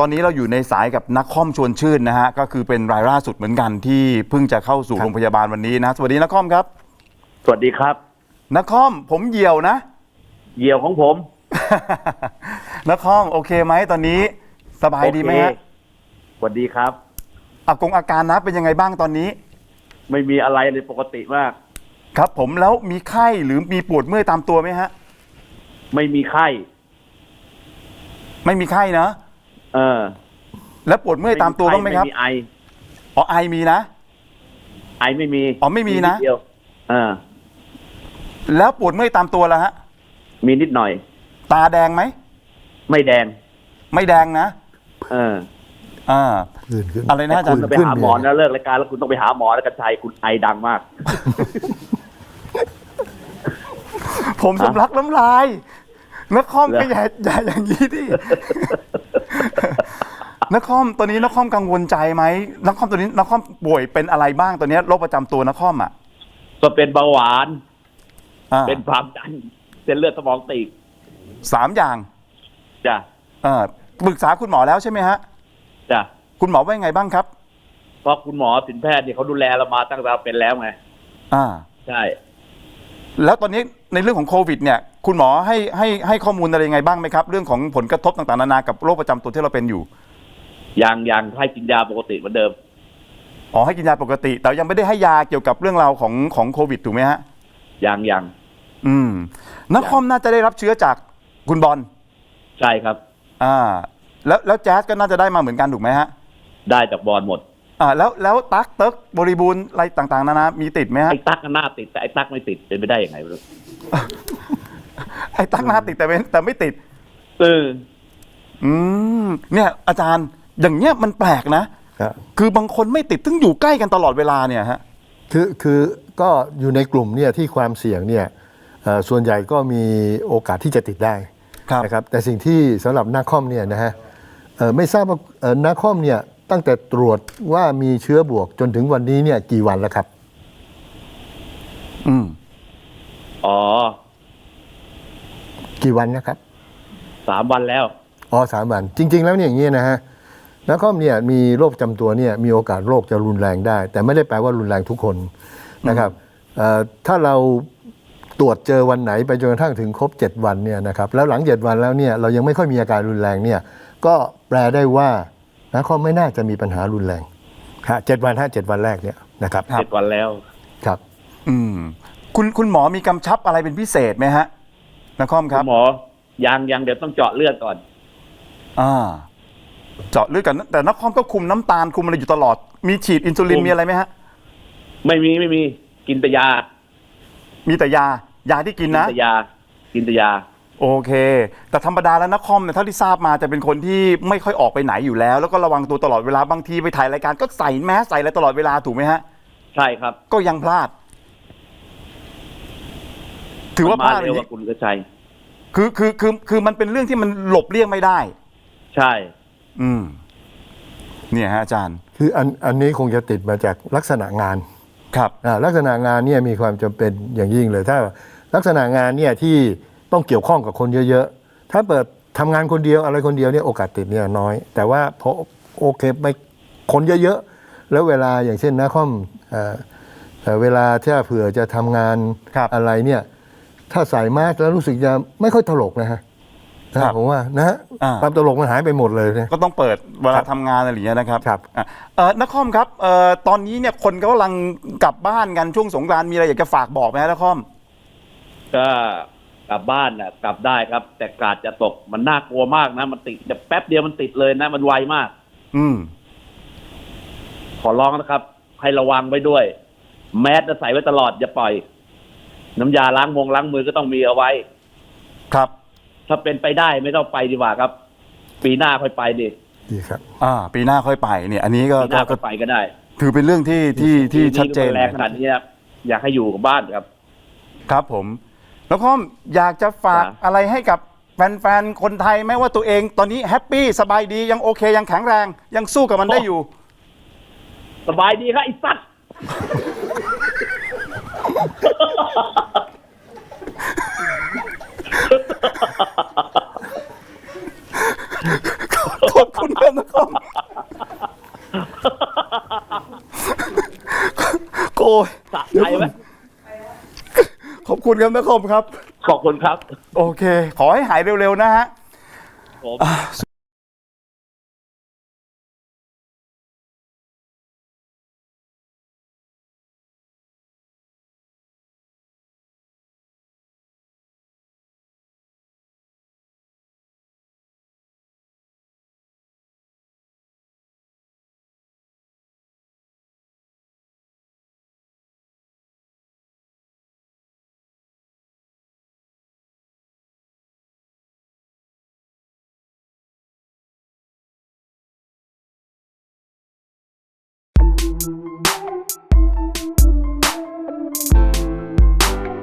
ตอนนี้เราอยู่ในสายกับนักคอมชวนชื่นนะฮะก็คือเป็นรายล่าสุดเหมือนกันที่เพิ่งจะเข้าสู่ครับโรงพยาบาลวันนี้นะสวัสดีนักคอมครับ สวัสดีครับนักคอมผมเหี่ยวนะ เหยี่ยวของผม นักคอมโอเคไหมตอนนี้สบายดีไหมฮะโอเคสวัสดีครับอากงอาการนะเป็นยังไงบ้างตอนนี้ ไม่มีอะไรเลยปกติมาก ครับ ผมแล้วมีไข้หรือมีปวดเมื่อยตามตัวไหมฮะ ไม่มีไข้ ไม่มีไข้นะ เออแล้วปวดเมื่อยตามตัวบ้างไหมครับไม่มีไออ๋อไอมีนะไอไม่มีอ๋อไม่มีนะดเดียวเออแล้วปวดเมื่อยตามตัวแล้วฮะ มีนิดหน่อย ตาแดงไหมไม่แดง ไม่แดงนะเอออ่าลื่นขึ้นอะไรนะอาจารย์คุณต้องไปหาหมอนะเลิกรายการแล้วคุณต้องไปหาหมอแล้วกันชัยคุณไอดังมาก ผมสำลักน้ำลายนักคอมเหรอก็อย่าอย่าอย่างนี้ดิ นักคอมตอนนี้นักคอมกังวลใจไหมนักคอมตอนนี้นักคอมป่วยเป็นอะไรบ้างตอนนี้โรคประจำตัวนักคอมอะก็เป็นเบาหวาน อ่าเป็นความดันเส้นเลือดสมองตีบสามอย่างจ้ะอ่าปรึกษาคุณหมอแล้วใช่ไหมฮะ จ้ะคุณหมอว่ายังไงบ้างครับ เพราะคุณหมอสินแพทย์เนี่ยเขาดูแลเรามาตั้งแต่เราเป็นแล้วไงอ่า ใช่ แล้วตอนนี้ในเรื่องของโควิดเนี่ย คุณหมอให้ให้ให้ข้อมูลอะไรยังไงบ้างไหมครับ เรื่องของผลกระทบต่างๆนานากับโรคประจำตัวที่เราเป็นอยู่ยังยังให้กินยาปกติเหมือนเดิม อ๋อให้กินยาปกติ แต่ยังไม่ได้ให้ยาเกี่ยวกับเรื่องราวของของโควิดถูกไหมฮะยังยังอืมนักคอมน่าจะได้รับเชื้อจากคุณบอลใช่ครับ อ่า แล้วแล้วแจ๊สก็น่าจะได้มาเหมือนกันถูกไหมฮะได้จากบอลหมด อ่าแล้วแล้วตั๊กเติ๊กบริบูรณ์อะไรต่างๆนานามีติดไหมฮะไอ้ตั๊กก็หน้าติดแต่ไอ้ตั๊กไม่ติดเป็นไปได้ยังไงไม่รู้ ไอ้ตั๊กหน้าติดแต่ไม่แต่ไม่ติด เออ อืมเนี่ย อาจารย์อย่างเงี้ยมันแปลกนะ ครับ คือบางคนไม่ติดซึ่งอยู่ใกล้กันตลอดเวลาเนี่ยฮะ คือคือก็อยู่ในกลุ่มเนี่ยที่ความเสี่ยงเนี่ยเอ่อส่วนใหญ่ก็มีโอกาสที่จะติดได้ครับ นะครับแต่สิ่งที่สำหรับนักคอมเนี่ยนะฮะเอ่อไม่ทราบว่าเอ่อนักคอมเนี่ยตั้งแต่ตรวจว่ามีเชื้อบวกจนถึงวันนี้เนี่ยกี่วันแล้วครับ อืม อ๋อ กี่วันนะครับสามวันแล้ว อ๋อสามวัน จริง ๆ แล้วเนี่ยอย่างนี้นะฮะนักคอมเนี่ยมีโรคประจำตัวเนี่ยมีโอกาสโรคจะรุนแรงได้ แต่ไม่ได้แปลว่ารุนแรงทุกคนนะครับเอ่อถ้าเราตรวจเจอวันไหนไปจนกระทั่งถึงครบ 7 วันเนี่ยนะครับแล้วหลัง 7 วันแล้วเนี่ยเรายังไม่ค่อยมีอาการรุนแรงเนี่ยก็แปลได้ว่านักคอมไม่น่าจะมีปัญหารุนแรงฮะเจ็ดวันฮะเจ็ดวันแรกเนี่ยนะครับครับเจ็ดวันแล้วครับ อืม คุณคุณหมอมีกำชับอะไรเป็นพิเศษไหมฮะ นักคอมคคุรับ ณหมอยังยังเดี๋ยวต้องเจาะเลือดก่อน อ่า เจาะเลือดกันแต่นักคอมก็คุมน้ำตาลคุมอะไรอยู่ตลอด มีฉีดอินซูลินคุม มีอะไรไหมฮะ ไม่มีไม่มีกินแต่ยามีแต่ยายาที่กินนะ แต่ยา กินแต่ยา โอเค แต่ธรรมดาแล้วนักคอมเนี่ยเท่าที่ทราบมาจะเป็นคนที่ไม่ค่อยออกไปไหนอยู่แล้ว แล้วก็ระวังตัวตลอดเวลาบางทีไปถ่ายรายการก็ใส่แมสใส่อะไรตลอดเวลาถูกไหมฮะ ใช่ครับ ก็ยังพลาด ถือว่าพมันลามาดอเร็วย่างกนี้ว่าคุณกระชัยคือคือคือคือมันเป็นเรื่องที่มันหลบเลี่ยงไม่ได้ ใช่ อืม เนี่ยฮะอาจารย์ คืออันอันนี้คงจะติดมาจากลักษณะงานครับอ่าลักษณะงานเนี่ยมีความจำเป็นอย่างยิ่งเลย ถ้าลักษณะงานเนี่ยที่ต้องเกี่ยวข้องกับคนเยอะๆ ถ้าเปิดทำงานคนเดียวอะไรคนเดียวเนี่ยโอกาสติดเนี่ยน้อย แต่ว่าพอโอเคไปคนเยอะๆ แล้วเวลาอย่างเช่นนะคอมเอ่อเอ่อเวลาถ้าเผื่อจะทำงานครับอะไรเนี่ย ถ้าใส่มาสก์แล้วรู้สึกจะไม่ค่อยตลกนะฮะนะครับผมว่านะฮะอ่า ความตลกมันหายไปหมดเลยเนี่ย ก็ต้องเปิดเวคลารับทำงานอะไรอย่างเงี้ยนะครับครับ อะเอ่อนักคอมครับเอ่อตอนนี้เนี่ยคนก็กำลังกลับบ้านกันช่วงสงกรานต์มีอะไรอยากจะฝากบอกไหมฮะนักคอมก็กลับบ้านน่ะกลับได้ครับ แต่กาดจะตกมันน่ากลัวมากนะ มันติดแต่แป๊บเดียวมันติดเลยนะ มันไวมาก อืม ขอร้องนะครับ ให้ระวังไว้ด้วย แมสจะใส่ไว้ตลอดอย่าปล่อย น้ำยาล้างมงล้างมือก็ต้องมีเอาไว้ ครับ ถ้าเป็นไปได้ไม่ต้องไปดีกว่าครับ ปีหน้าค่อยไปดิดีครับ อ่า ปีหน้าค่อยไปเนี่ย อันนี้ก็ปีหน้าก็ค่อยไปก็ได้ ถือเป็นเรื่องที่ที่ที่ปีชัดเจนมัแรงขนาดนี้ครับอยากให้อยู่กับบ้านครับ ครับผม แล้วคอมอยากจะฝากจ้ะอะไรให้กับแฟนๆ คนไทยไหมว่าตัวเองตอนนี้แฮปปี้สบายดียังโอเค ยังแข็งแรง ยังสู้กับมันได้อยู่ สบายดีครับไอ้สัตว์ ขอบคุณครับนะคอมโกยสะใจไหมขอบคุณครับนะคอมครับ ขอบคุณครับ โอเค ขอให้หายเร็วๆนะฮะผม อะ